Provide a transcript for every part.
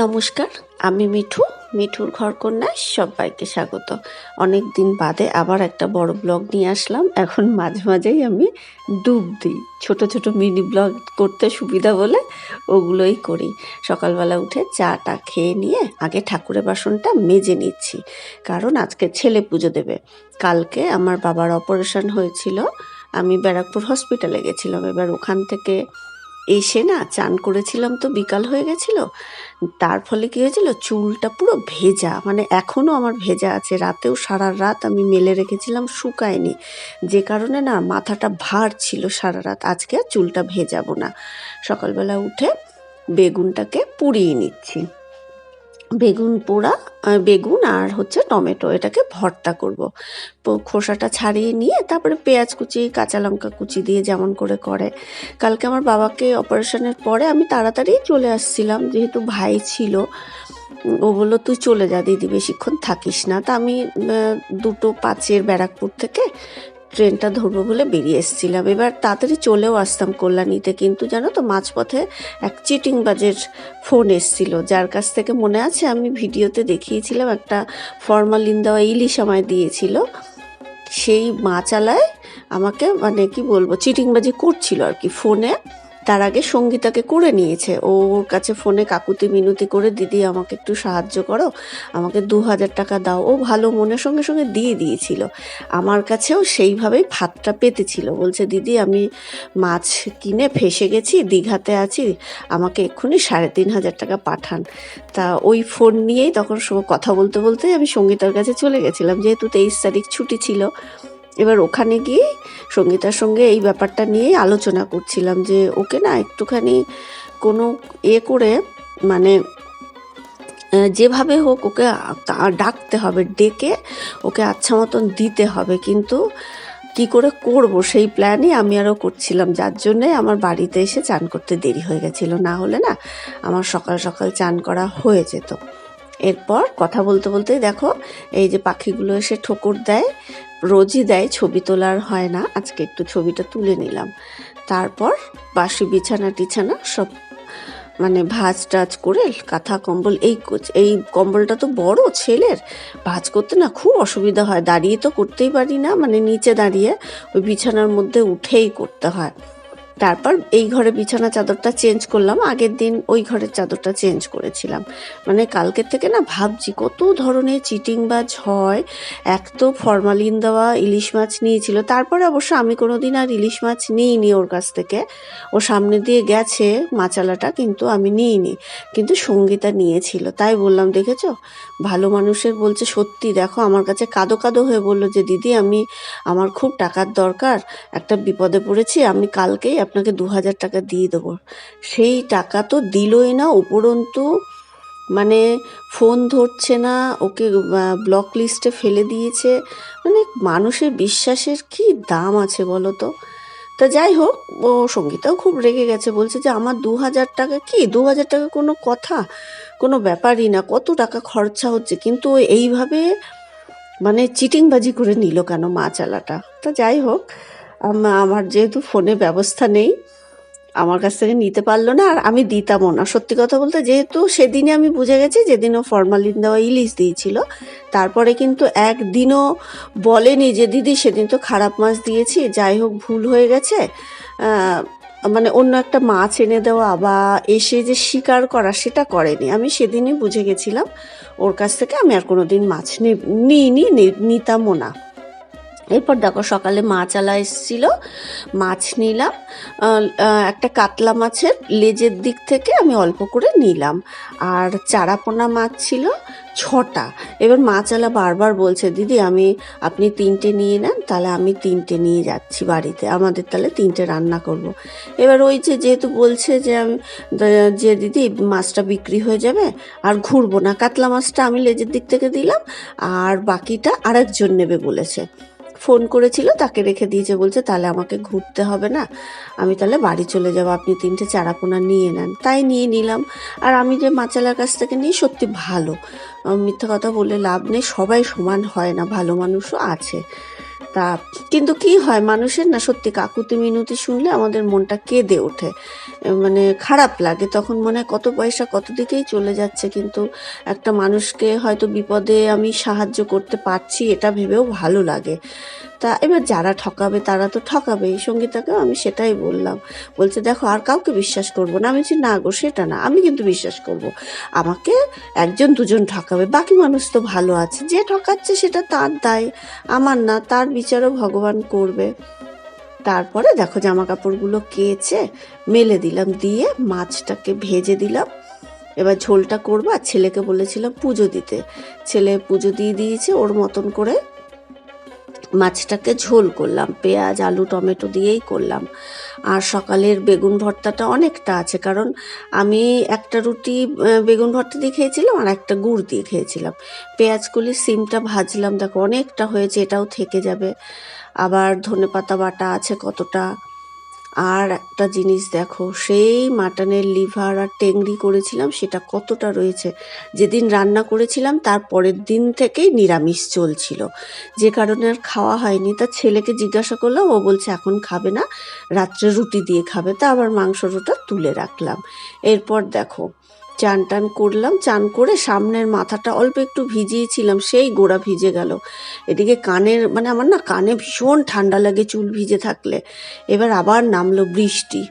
নমস্কার, আমি মিঠু, মিঠুর ঘরকন্যায় সবাইকে স্বাগত। অনেক দিন বাদে আবার একটা বড় ব্লগ নিয়ে আসলাম, এখন মাঝে মাঝেই আমি ডুব দিই। ছোট ছোট মিনি ব্লগ করতে সুবিধা বলে ওগুলোই করি। সকালবেলা উঠে চাটা খেয়ে নিয়ে আগে ঠাকুরের বাসনটা মেজে নিচ্ছি, কারণ আজকে ছেলে পুজো দেবে। কালকে আমার বাবার অপারেশন হয়েছিল, আমি ব্যারাকপুর হসপিটালে গেছিলাম। এবার ওখান থেকে এসে না চান করেছিলাম তো বিকাল হয়ে গেছিল। তার ফলে কী হয়েছিল? চুলটা পুরো ভেজা মানে এখনও আমার ভেজা আছে। রাতেও সারা রাত আমি মেলে রেখেছিলাম, শুকায়নি। যে কারণে না মাথাটা ভার ছিল সারা রাত। আজকে আর চুলটা ভেজাবো না। সকালবেলা উঠে বেগুনটাকে পুড়িয়ে নিচ্ছি। বেগুন পোড়া বেগুন আর হচ্ছে টমেটো, এটাকে ভর্তা করব। খোসাটা ছাড়িয়ে নিয়ে তারপরে পেঁয়াজ কুচি, কাঁচা লঙ্কা কুচি দিয়ে যেমন করে করে। কালকে আমার বাবাকে অপারেশনের পরে আমি তাড়াতাড়ি চলে আসছিলাম, যেহেতু ভাই ছিল। ও বলল, তুই চলে যা, দিদি, বেশিক্ষণ থাকিস না। তা আমি দুটো পাঁচের ব্যারাকপুর থেকে ট্রেনটা ধরবো বলে বেরিয়ে এসেছিলাম। এবার তাড়াতাড়ি চলেও আসতাম কল্যাণীতে, কিন্তু জানো তো মাঝপথে এক চিটিং বাজের ফোন এসছিল, যার কাছ থেকে মনে আছে আমি ভিডিওতে দেখিয়েছিলাম একটা ফর্মালিন দেওয়া ইলিশ আমায় দিয়েছিল। সেই মাচালায় আমাকে মানে কি বলব, চিটিংবাজি করছিল আর কি ফোনে। তার আগে সঙ্গীতাকে করে নিয়েছে। ওর কাছে ফোনে, কাকুতি, মিনতি করে দিদি, আমাকে একটু সাহায্য করো। আমাকে দু হাজার টাকা দাও। ও ভালো মনের সঙ্গে সঙ্গে দিয়ে দিয়েছিল। আমার কাছেও সেইভাবেই ভাতটা পেতেছিল। বলছে, দিদি, আমি মাছ কিনে ফেসে গেছি, দীঘাতে আছি, আমাকে এক্ষুনি সাড়ে তিন হাজার টাকা পাঠান। তা ওই ফোন নিয়েই তখন কথা বলতে বলতে আমি সঙ্গীতার কাছে চলে গেছিলাম। যেহেতু তেইশ তারিখ ছুটি ছিল এবার ওখানে গিয়ে সঙ্গীতার সঙ্গে এই ব্যাপারটা নিয়েই আলোচনা করছিলাম যে ওকে না একটুখানি কোনো এ করে মানে যেভাবে হোক ওকে ডাকতে হবে, ডেকে ওকে আচ্ছা মতন দিতে হবে। কিন্তু কি করে করব সেই প্ল্যানই আমি আরও করছিলাম। যার জন্যে আমার বাড়িতে এসে চান করতে দেরি হয়ে গেছিল। না হলে না আমার সকাল সকাল চান করা হয়ে যেত। এরপর কথা বলতে বলতেই দেখো, এই যে পাখিগুলো এসে ঠোকর দেয় রোজই দেয়, ছবি তোলার হয় না। আজকে একটু ছবিটা তুলে নিলাম। তারপর বাসি বিছানা টিছানা সব মানে ভাজ টাজ করে কাঁথা কম্বল, এই এই কম্বলটা তো বড় ছেলের। ভাজ করতে না খুব অসুবিধা হয়। দাঁড়িয়ে তো করতেই পারি না মানে নিচে দাঁড়িয়ে ওই বিছানার মধ্যে উঠেই করতে হয়। তারপর এই ঘরে বিছানা চাদরটা চেঞ্জ করলাম। আগের দিন ওই ঘরের চাদরটা চেঞ্জ করেছিলাম। মানে কালকের থেকে না ভাবছি কত ধরনের চিটিং বাজ হয়। এক তো ফরমালিন দেওয়া, ইলিশ মাছ নিয়েছিল। তারপরে অবশ্য আমি কোনো দিন আর ইলিশ মাছ নিইনি ওর কাছ থেকে। ও সামনে দিয়ে গেছে মাচালাটা কিন্তু আমি নিইনি। কিন্তু সঙ্গীতা নিয়েছিল। তাই বললাম, দেখেছ? ভালো মানুষের বলছে, সত্যি দেখো, আমার কাছে কাদো কাদো হয়ে বলল যে, দিদি, আমি, আমার খুব টাকার দরকার। একটা বিপদে পড়েছি, আমি কালকেই আপনাকে দু হাজার টাকা দিয়ে দেবো। সেই টাকা তো দিলই না, উপরন্তু মানে ফোন ধরছে না, ওকে ব্লক লিস্টে ফেলে দিয়েছে। মানে মানুষের বিশ্বাসের কি দাম আছে বলো তো? তা যাই হোক, ও সঙ্গীতাও খুব রেগে গেছে, বলছে যে আমার দু হাজার টাকা কি? দু হাজার টাকা কোনো কথা? কোনো ব্যাপারই না, কত টাকা খরচা হচ্ছে? কিন্তু এইভাবে মানে চিটিংবাজি করে নিল কেন মা চালাটা? তা যাই হোক আমার যেহেতু ফোনে ব্যবস্থা নেই, আমার কাছ থেকে নিতে পারল না আর আমি দিতামও না। সত্যি কথা বলতে যেহেতু সেদিনে আমি বুঝে গেছি, যেদিনও ফরমালিন দেওয়া ইলিশ দিয়েছিল, তারপরে কিন্তু একদিনও বলেনি যে, দিদি, সেদিন তো খারাপ মাছ দিয়েছি, যাই হোক, ভুল হয়ে গেছে। মানে অন্য একটা মাছ এনে দেওয়া বা এসে যে শিকার করা, সেটা করেনি। আমি সেদিনই বুঝে গেছিলাম, ওর কাছ থেকে আমি আর কোনো দিন মাছ নিইনি নিতামও না। এরপর দেখো সকালে মাছ আলা এসেছিল, মাছ নিলাম। একটা কাতলা মাছের লেজের দিক থেকে আমি অল্প করে নিলাম। আর চারাপোনা মাছ ছিল ছটা। এবার মাছালা বারবার বলছে, দিদি, আমি, আপনি তিনটে নিয়ে নেন, তাহলে আমি তিনটে নিয়ে যাচ্ছি বাড়িতে। আমাদের তাহলে তিনটে রান্না করব। এবার ওই যে যেহেতু বলছে যে, আমি যে দিদি, মাছটা বিক্রি হয়ে যাবে, আর ঘুরবো না। কাতলা মাছটা আমি লেজের দিক থেকে দিলাম, আর বাকিটা আরেকজন নেবে বলেছে। ফোন করেছিল, তাকে রেখে দিয়েছে, বলছে, তাহলে আমাকে ঘুরতে হবে না। আমি তাহলে বাড়ি চলে যাব, আপনি তিনটে চারাপোনা নিয়ে নেন। তাই নিয়ে নিলাম। আর আমি যে মাচালার কাছ থেকে নিই, সত্যি ভালো। মিথ্যা কথা বলে লাভ নেই, সবাই সমান হয় না, ভালো মানুষও আছে। তা কিন্তু কি হয়, মানুষের না সত্যি কাকুতি মিনতি শুনলে আমাদের মনটা কেঁদে ওঠে। মানে খারাপ লাগে, তখন মনে হয় কত পয়সা কত দিকেই চলে যাচ্ছে, কিন্তু একটা মানুষকে হয়তো বিপদে আমি সাহায্য করতে পারছি, এটা ভেবেও ভালো লাগে। তা এবার যারা ঠকাবে, তারা তো ঠকাবেই সঙ্গীতাকেও আমি সেটাই বললাম। বলছে, দেখো, আর কাউকে বিশ্বাস করব না। আমি বলছি, না গো, সেটা না। আমি কিন্তু বিশ্বাস করব। আমাকে একজন, দুজন ঠকাবে। বাকি মানুষ তো ভালো আছে। যে ঠকাচ্ছে, সেটা তার দায়। আমার না, তার বিচারও ভগবান করবে। তারপরে দেখো জামা কাপড়গুলো কেচে মেলে দিলাম, দিয়ে মাছটাকে ভেজে দিলাম। এবার ঝোলটা করব। আর ছেলেকে বলেছিলাম পুজো দিতে। ছেলে পুজো দিয়ে দিয়েছে, ওর মতন করে মাছটাকে ঝোল করলাম, পেঁয়াজ, আলু, টমেটো দিয়েই করলাম। আর সকালের বেগুন ভর্তাটা অনেকটা আছে, কারণ আমি একটা রুটি বেগুন ভর্তা দিয়ে খেয়েছিলাম আর একটা গুড় দিয়ে খেয়েছিলাম। পেঁয়াজগুলি সিমটা ভাজলাম, দেখো অনেকটা হয়েছে, এটাও থেকে যাবে। আবার ধনে পাতা বাটা আছে কতটা। আর একটা জিনিস দেখো, সেই মাটনের লিভার আর টেংরি করেছিলাম, সেটা কতটা রয়েছে? যেদিন রান্না করেছিলাম, তার পরের দিন থেকেই নিরামিষ চলছিল। যে কারণে আর খাওয়া হয়নি। তা ছেলেকে জিজ্ঞাসা করলাম, ও বলছে, এখন খাবে না, রাত্রে রুটি দিয়ে খাবে। তা আবার মাংস মাংসটা তুলে রাখলাম। এরপর দেখো চান টান করলাম, চান করে সামনের মাথাটা অল্প একটু ভিজিয়েছিলাম, সেই গোড়া ভিজে গেল। এদিকে কানের মানে আমার না কানে ভীষণ ঠান্ডা লাগে চুল ভিজে থাকলে। এবার আবার নামলো বৃষ্টি।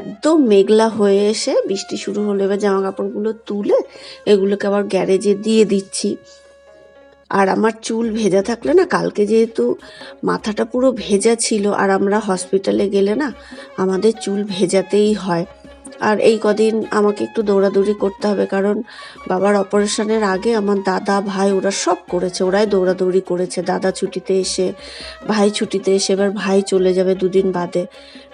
একদম মেঘলা হয়ে এসে বৃষ্টি শুরু হলো, এবার জামা কাপড়গুলো তুলে এগুলোকে আবার গ্যারেজে দিয়ে দিচ্ছি। আর আমার চুল ভেজা থাকলে না, কালকে যেহেতু মাথাটা পুরো ভেজা ছিল, আর আমরা হসপিটালে গেলে না, আমাদের চুল ভেজাতেই হয়। আর এই কদিন আমাকে একটু দৌড়াদৌড়ি করতে হবে, কারণ বাবার অপারেশনের আগে আমার দাদা, ভাই ওরা সব করেছে, ওরাই দৌড়াদৌড়ি করেছে। দাদা ছুটিতে এসে, ভাই ছুটিতে এসে এবার ভাই চলে যাবে দুদিন বাদে।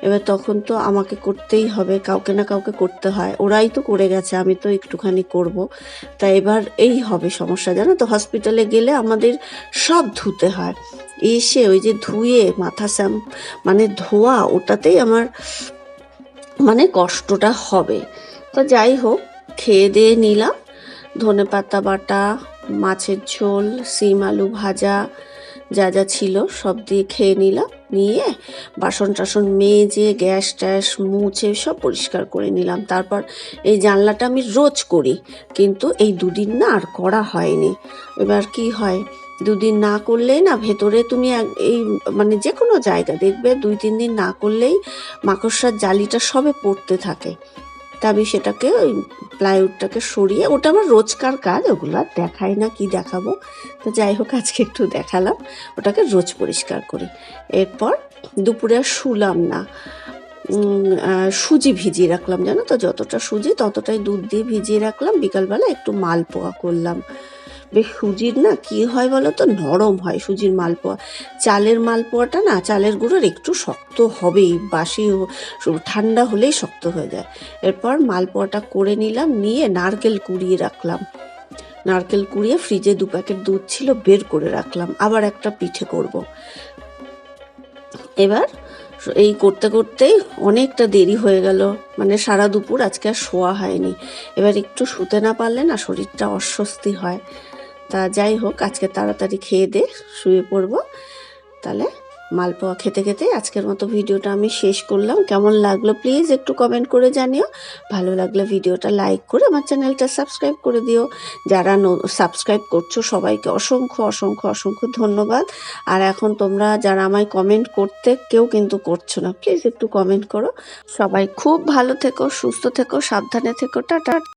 এবার তখন তো আমাকে করতেই হবে, কাউকে না কাউকে করতে হয়, ওরাই তো করে গেছে, আমি তো একটুখানি করব। তা এবার এই হবে সমস্যা, জানো তো, হসপিটালে গেলে আমাদের সব ধুতে হয়। এসে ওই যে ধুয়ে, মাথা স্যাম মানে ধোয়া, ওটাতেই আমার মানে কষ্টটা হবে। তো যাই হোক, খেয়ে দিয়ে নিলাম। ধনে পাতা বাটা, মাছের ঝোল, সিম আলু ভাজা, যা যা ছিল সব দিয়ে খেয়ে নিলাম। নিয়ে বাসন টাসন মেজে, গ্যাস ট্যাস মুছে সব পরিষ্কার করে নিলাম। তারপর এই জানলাটা আমি রোজ করি, কিন্তু এই দুদিন না আর করা হয়নি। এবার কি হয় দুদিন না করলেই না ভেতরে তুমি এই মানে যে কোনো জায়গা দেখবে, দুই, তিন দিন না করলেই মাকড়সার জালিটা সবে পড়তে থাকে। তা আমি সেটাকে ওই প্লাইউডটাকে সরিয়ে, ওটা আমার রোজকার কাজ, ওগুলো আর দেখাই না কি দেখাবো। তো যাই হোক, আজকে একটু দেখালাম, ওটাকে রোজ পরিষ্কার করি। এরপর দুপুরে শুলাম না। সুজি ভিজিয়ে রাখলাম, জানো তো? যতটা সুজি ততটাই দুধ দিয়ে ভিজিয়ে রাখলাম। বিকালবেলা একটু মালপোয়া করলাম। বেশ সুজির না কি হয় বলো তো নরম হয় সুজির মালপোয়া। চালের মালপোয়াটা না, চালের গুঁড়োর একটু শক্ত হবেই, বাসি ঠান্ডা হলেই শক্ত হয়ে যায়। এরপর মালপোয়াটা করে নিলাম, নিয়ে নারকেল কুড়িয়ে রাখলাম। নারকেল কুড়িয়ে ফ্রিজে দু প্যাকেট দুধ ছিল, বের করে রাখলাম। আবার একটা পিঠে করব। এবার এই করতে করতেই অনেকটা দেরি হয়ে গেল। মানে সারা দুপুর আজকে আর শোয়া হয়নি। এবার একটু শুতে না পারলে না শরীরটা অস্বস্তি হয়। তা যাই হোক, আজকে তাড়াতাড়ি খেয়ে দে, শুয়ে পড়ব। তাহলে মালপোয়া খেতে খেতে আজকের মতো ভিডিওটা আমি শেষ করলাম। কেমন লাগল প্লিজ একটু কমেন্ট করে জানিও। ভালো লাগলে ভিডিওটা লাইক করে আমার চ্যানেলটা সাবস্ক্রাইব করে দিও। যারা সাবস্ক্রাইব করছ, সবাইকে অসংখ্য অসংখ্য অসংখ্য ধন্যবাদ। আর এখন তোমরা যারা আমায় কমেন্ট করতে কেউ কিন্তু করছ না, প্লিজ একটু কমেন্ট করো। সবাই খুব ভালো থেকো, সুস্থ থেকো, সাবধানে থেকো, টাটা।